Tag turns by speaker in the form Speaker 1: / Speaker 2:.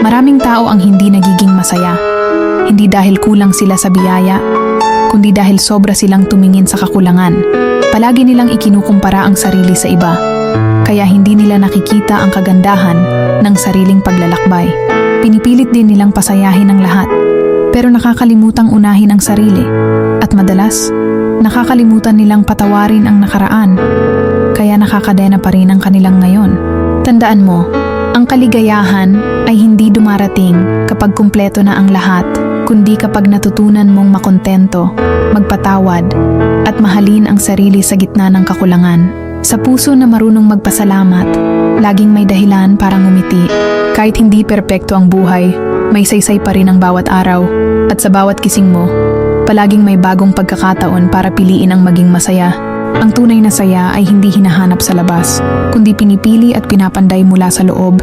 Speaker 1: Maraming tao ang hindi nagiging masaya. Hindi dahil kulang sila sa biyaya, kundi dahil sobra silang tumingin sa kakulangan. Palagi nilang ikinukumpara ang sarili sa iba, kaya hindi nila nakikita ang kagandahan ng sariling paglalakbay. Pinipilit din nilang pasayahin ang lahat, pero nakakalimutang unahin ang sarili. At madalas, nakakalimutan nilang patawarin ang nakaraan, kaya nakakadena pa rin ang kanilang ngayon. Tandaan mo, ang kaligayahan ay hindi dumarating kapag kumpleto na ang lahat, kundi kapag natutunan mong makontento, magpatawad, at mahalin ang sarili sa gitna ng kakulangan. Sa puso na marunong magpasalamat, laging may dahilan para ngumiti. Kahit hindi perpekto ang buhay, may saysay pa rin ang bawat araw. At sa bawat kising mo, palaging may bagong pagkakataon para piliin ang maging masaya. Ang tunay na saya ay hindi hinahanap sa labas, kundi pinipili at pinapanday mula sa loob